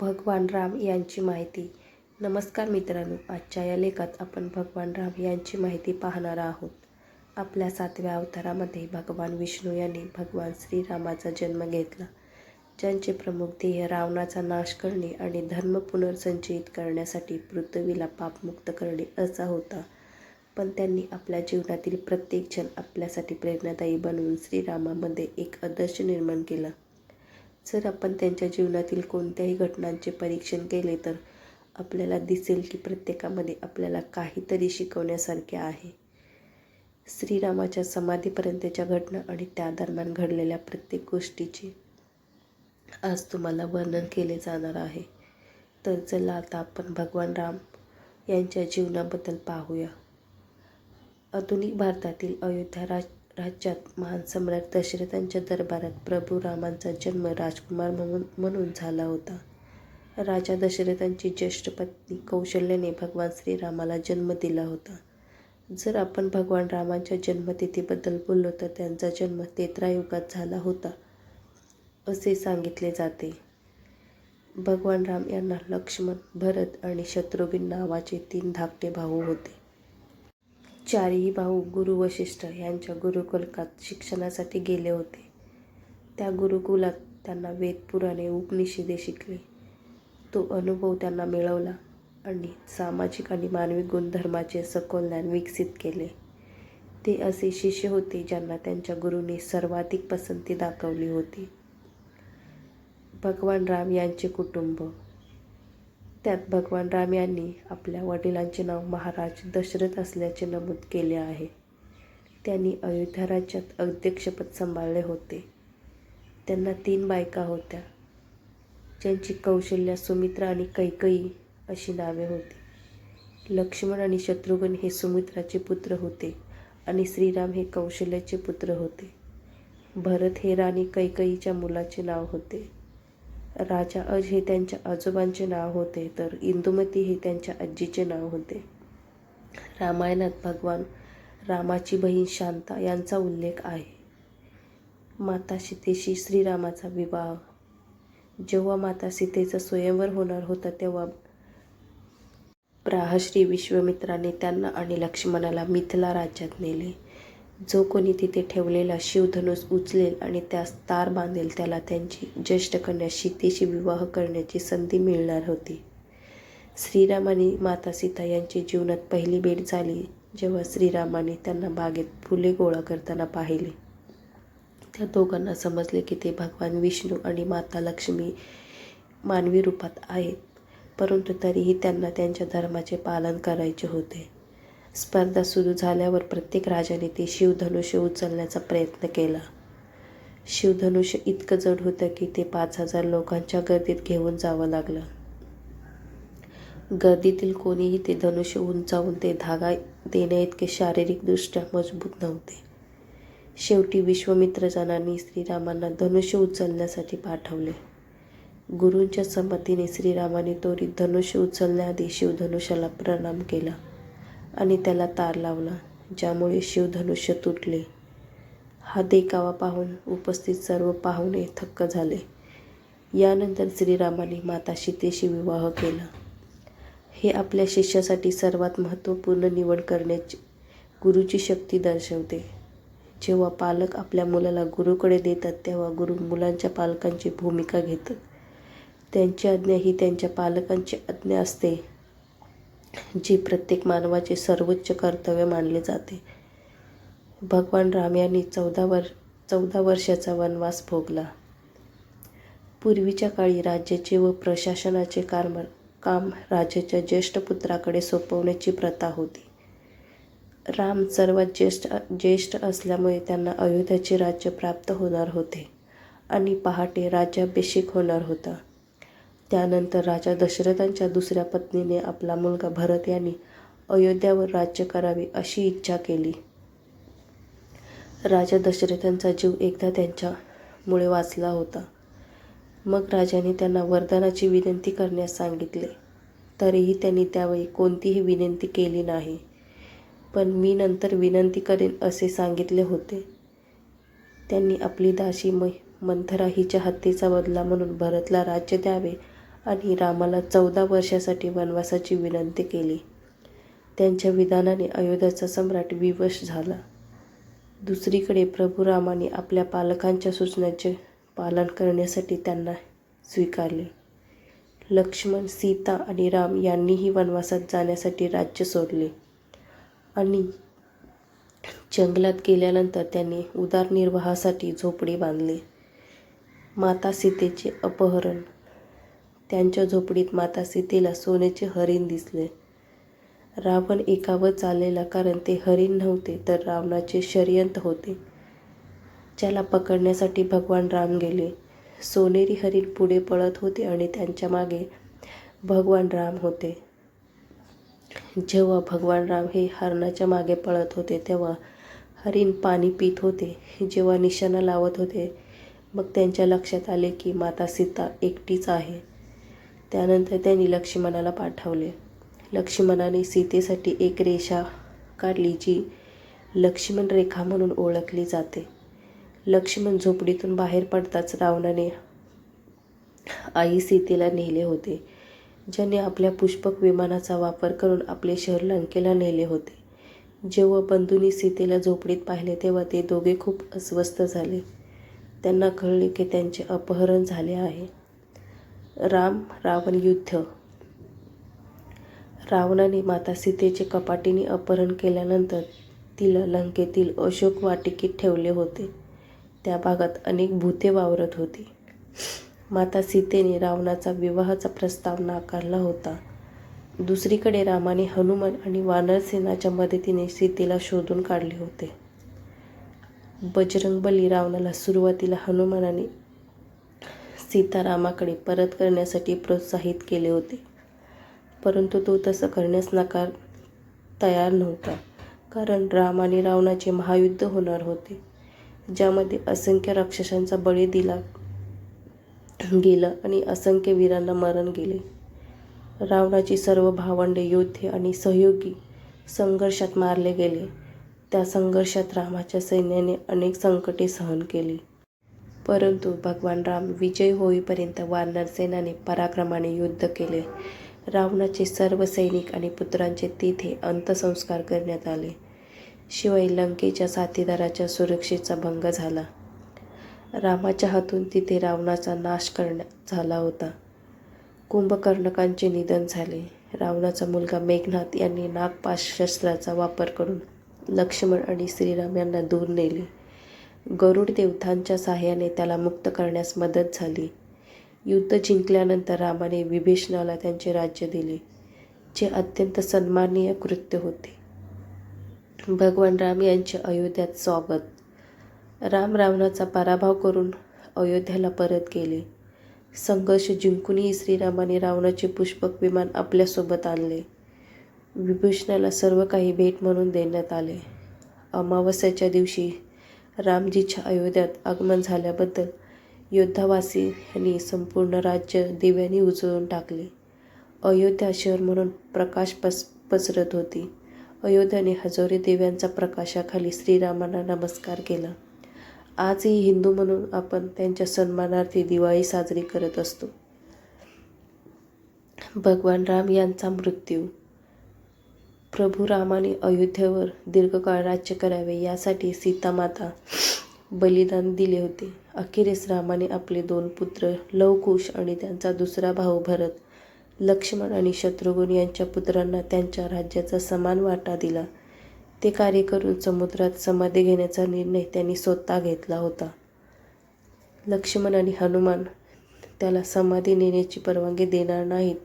भगवान राम यांची माहिती. नमस्कार मित्रांनो आजच्या या लेखात आपण भगवान राम यांची माहिती पाहणार आहोत. आपल्या सातव्या अवतारामध्ये भगवान विष्णू यांनी भगवान श्रीरामाचा जन्म घेतला ज्यांचे प्रमुख ध्येय रावणाचा नाश करणे आणि धर्म पुनर्संचयित करण्यासाठी पृथ्वीला पापमुक्त करणे असा होता. पण त्यांनी आपल्या जीवनातील प्रत्येक आपल्यासाठी प्रेरणादायी बनवून श्रीरामामध्ये एक आदर्श निर्माण केला. जर आपण त्यांच्या जीवनातील कोणत्याही घटनांचे परीक्षण केले तर आपल्याला दिसेल की प्रत्येकामध्ये आपल्याला काहीतरी शिकवण्यासारखे आहे. श्रीरामाच्या समाधीपर्यंतच्या घटना आणि त्या दरम्यान घडलेल्या प्रत्येक गोष्टीचे आज तुम्हाला वर्णन केले जाणार आहे. तर चला आता आपण भगवान राम यांच्या जीवनाबद्दल पाहूया. आधुनिक भारतातील अयोध्या राज राज्यात महान सम्राट दशरथांच्या दरबारात प्रभू रामांचा जन्म राजकुमार म्हणून म्हणून झाला होता. राजा दशरथांची ज्येष्ठ पत्नी कौशल्याने भगवान श्रीरामाला जन्म दिला होता. जर आपण भगवान रामांच्या जन्मतिथीबद्दल बोललो तर त्यांचा जन्म तेत्रायुगात झाला होता असे सांगितले जाते. भगवान राम यांना लक्ष्मण भरत आणि शत्रुघ्न नावाचे तीन धाकटे भाऊ होते. चारही भाऊ गुरु वशिष्ठ यांच्या गुरुकुलकात शिक्षणासाठी गेले होते. त्या गुरुकुलात त्यांना वेद पुराणे उपनिषदे शिकले. तो अनुभव त्यांना मिळवला आणि सामाजिक आणि मानवी गुणधर्माचे सखोल ज्ञान विकसित केले. ते असे शिष्य होते ज्यांना त्यांच्या गुरुने सर्वाधिक पसंती दाखवली होती. भगवान राम यांचे कुटुंब त्यात भगवान राम यांनी आपल्या वडिलांचे नाव महाराज दशरथ असल्याचे नमूद केले आहे. त्यांनी अयोध्या राज्यात अध्यक्षपद सांभाळले होते. त्यांना तीन बायका होत्या. ज्यांची कौशल्या सुमित्रा आणि कैकई अशी नावे होती. लक्ष्मण आणि शत्रुघ्न हे सुमित्राचे पुत्र होते आणि श्रीराम हे कौशल्याचे पुत्र होते. भरत हे राणी कैकईच्या मुलाचे नाव होते. राजा अज हे त्यांच्या आजोबांचे नाव होते तर इंदुमती हे त्यांच्या आजीचे नाव होते. रामायणात भगवान रामाची बहीण शांता यांचा उल्लेख आहे. माता सीतेशी श्रीरामाचा विवाह. जेव्हा माता सीतेचा स्वयंवर होणार होता तेव्हा प्राहश्री विश्वमित्राने त्यांना आणि लक्ष्मणाला मिथिला राज्यात नेले. जो कोणी तिथे ठेवलेला शिवधनुष उचलेल आणि त्यास तार बांधेल त्याला त्यांची ज्येष्ठ कन्या सीतेशी विवाह करण्याची संधी मिळणार होती. श्रीराम आणि माता सीता यांची जीवनात पहिली भेट झाली जेव्हा श्रीरामाने त्यांना बागेत फुले गोळा करताना पाहिले. त्या दोघांना समजले की ते भगवान विष्णू आणि माता लक्ष्मी मानवी रूपात आहेत परंतु तरीही त्यांना त्यांच्या धर्माचे पालन करायचे होते. स्पर्धा सुरू झाल्यावर प्रत्येक राजाने ते शिवधनुष्य उचलण्याचा प्रयत्न केला. शिवधनुष्य इतकं जड होतं की ते पाच हजार लोकांच्या गर्दीत घेऊन जावं लागलं. गर्दीतील कोणीही ते धनुष्य उंचावून ते धागा देण्याइतके शारीरिकदृष्ट्या मजबूत नव्हते. शेवटी विश्वमित्रजनांनी श्रीरामांना धनुष्य उचलण्यासाठी पाठवले. गुरूंच्या संमतीने श्रीरामाने त्वरित धनुष्य उचलण्याआधी शिवधनुष्याला प्रणाम केला. आणि त्याला तार लावला ज्यामुळे शिवधनुष्य तुटले. हा देखावा पाहून उपस्थित सर्व पाहुणे थक्क झाले. यानंतर श्रीरामाने माता सीतेशी विवाह केला. हे आपल्या शिष्यासाठी सर्वात महत्त्वपूर्ण निवड करण्याची गुरुची शक्ती दर्शवते. जेव्हा पालक आपल्या मुलाला गुरुकडे देतात तेव्हा गुरु मुलांच्या पालकांची भूमिका घेतात. त्यांची आज्ञा ही त्यांच्या पालकांची आज्ञा असते. जी प्रत्येक मानवाचे सर्वोच्च कर्तव्य मानले जाते. भगवान राम यांनी चौदा वर चौदा वर्षाचा वनवास भोगला. पूर्वीच्या काळी राज्याचे व प्रशासनाचे काम काम राजाच्या ज्येष्ठ पुत्राकडे सोपवण्याची प्रथा होती. राम सर्वात ज्येष्ठ ज्येष्ठ असल्यामुळे त्यांना अयोध्याचे राज्य प्राप्त होणार होते आणि पहाटे राज्याभिषेक होणार होता. त्यानंतर राजा दशरथांच्या दुसऱ्या पत्नीने आपला मुलगा भरत यांनी अयोध्यावर राज्य करावे अशी इच्छा केली. राजा दशरथांचा जीव एकदा त्यांच्यामुळे वाचला होता. मग राजाने त्यांना वरदानाची विनंती करण्यास सांगितले. तरीही त्यांनी त्यावेळी कोणतीही विनंती केली नाही. पण मी नंतर विनंती करेन असे सांगितले होते. त्यांनी आपली दासी मै मंथरा हिच्या हत्येचा बदला म्हणून भरतला राज्य द्यावे आणि रामाला चौदा वर्षासाठी वनवासाची विनंती केली. त्यांच्या विधानाने अयोध्याचा सम्राट विवश झाला. दुसरीकडे प्रभू रामाने आपल्या पालकांच्या सूचनांचे पालन करण्यासाठी त्यांना स्वीकारले. लक्ष्मण सीता आणि राम यांनीही वनवासात जाण्यासाठी राज्य सोडले आणि जंगलात गेल्यानंतर त्यांनी उदारनिर्वाहासाठी झोपडी बांधली. माता सीतेचे अपहरण त्यांच्या झोपडीत माता सीतेला सोन्याचे हरिण दिसले. रावण एकावर चाललेला कारण ते हरिण नव्हते तर रावणाचे शर्यंत होते. ज्याला पकडण्यासाठी भगवान राम गेले. सोनेरी हरिण पुढे पळत होते आणि त्यांच्या मागे भगवान राम होते. जेव्हा भगवान राम हे हरणाच्या मागे पळत होते तेव्हा हरिण पाणी पित होते. जेव्हा निशाणा लावत होते मग त्यांच्या लक्षात आले की माता सीता एकटीच आहे. त्यानंतर त्यांनी लक्ष्मणाला पाठवले. लक्ष्मणाने सीतेसाठी एक रेषा काढली जी लक्ष्मण रेखा म्हणून ओळखली जाते. लक्ष्मण झोपडीतून बाहेर पडताच रावणाने आई सीतेला नेले होते ज्याने आपल्या पुष्पक विमानाचा वापर करून आपले शहर लंकेला नेले होते. जेव्हा बंधूंनी सीतेला झोपडीत पाहिले तेव्हा ते दोघे खूप अस्वस्थ झाले. त्यांना कळले की त्यांचे अपहरण झाले आहे. राम रावण युद्ध. रावणाने माता सीतेचे कपाटीने अपहरण केल्यानंतर तिला लंकेतील अशोक वाटिकेत ठेवले होते. त्या भागात अनेक भूते वावरत होती. माता सीतेने रावणाचा विवाहाचा प्रस्ताव नाकारला होता. दुसरीकडे रामाने हनुमान आणि वानरसेनाच्या मदतीने सीतेला शोधून काढले होते. बजरंगबली रावणाला सुरुवातीला हनुमानाने सीतारामाकडे परत करण्यासाठी प्रोत्साहित केले होते. परंतु तो तसं करण्यास नकार तयार नव्हता कारण राम आणि रावणाचे महायुद्ध होणार होते ज्यामध्ये असंख्य राक्षसांचा बळी दिला गेला आणि असंख्य वीरांना मरण गेले. रावणाची सर्व भावंडे योद्धे आणि सहयोगी संघर्षात मारले गेले. त्या संघर्षात रामाच्या सैन्याने अनेक संकटे सहन केली. परंतु भगवान राम विजय होईपर्यंत वानर सेनाने पराक्रमाने युद्ध केले. रावणाचे सर्व सैनिक आणि पुत्रांचे तिथे अंत्यसंस्कार करण्यात आले. शिवाय लंकेच्या साथीदाराच्या सुरक्षेचा भंग झाला. रामाच्या हातून तिथे रावणाचा नाश करण्यात झाला होता. कुंभकर्णकांचे निधन झाले. रावणाचा मुलगा मेघनाथ यांनी नागपाश शस्त्राचा वापर करून लक्ष्मण आणि श्रीराम यांना दूर नेले. गरुड देवतांच्या साह्याने त्याला मुक्त करण्यास मदत झाली. युद्ध जिंकल्यानंतर रामाने विभीषणाला त्यांचे राज्य दिले जे अत्यंत सन्माननीय कृत्य होते. भगवान राम यांचे अयोध्यात स्वागत. राम रावणाचा पराभव करून अयोध्याला परत गेले. संघर्ष जिंकूनही श्रीरामाने रावणाचे पुष्पक विमान आपल्यासोबत आणले. विभूषणाला सर्व काही भेट म्हणून देण्यात आले. अमावस्याच्या दिवशी रामजीच्या अयोध्यात आगमन झाल्याबद्दल योद्धावासींनी संपूर्ण राज्य दिव्यांनी उजळून टाकले. अयोध्या शहर म्हणून प्रकाश पस पसरत होती. अयोध्याने हजारो दिव्यांच्या प्रकाशाखाली श्रीरामांना नमस्कार केला. आजही हिंदू म्हणून आपण त्यांच्या सन्मानार्थी दिवाळी साजरी करत असतो. भगवान राम यांचा मृत्यू प्रभू रामाने अयोध्येवर दीर्घकाळ राज्य करावे यासाठी सीतामाता बलिदान दिले होते. अखेरीस रामाने आपले दोन पुत्र लवकुश आणि त्यांचा दुसरा भाऊ भरत लक्ष्मण आणि शत्रुघ्न यांच्या पुत्रांना त्यांच्या राज्याचा समान वाटा दिला. ते कार्य करून समुद्रात समाधी घेण्याचा निर्णय त्यांनी स्वतः घेतला होता. लक्ष्मण आणि हनुमान त्याला समाधी नेण्याची परवानगी देणार नाहीत.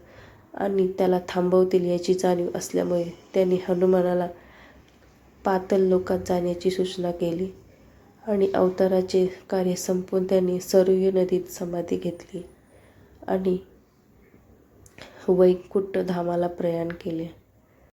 आणि त्याला थांबवतील याची जाणीव असल्यामुळे त्यांनी हनुमानाला पातल लोकात जाण्याची सूचना केली आणि अवताराचे कार्य संपवून त्यांनी सरयू नदीत समाधी घेतली आणि वैकुंठ धामाला प्रयाण केले.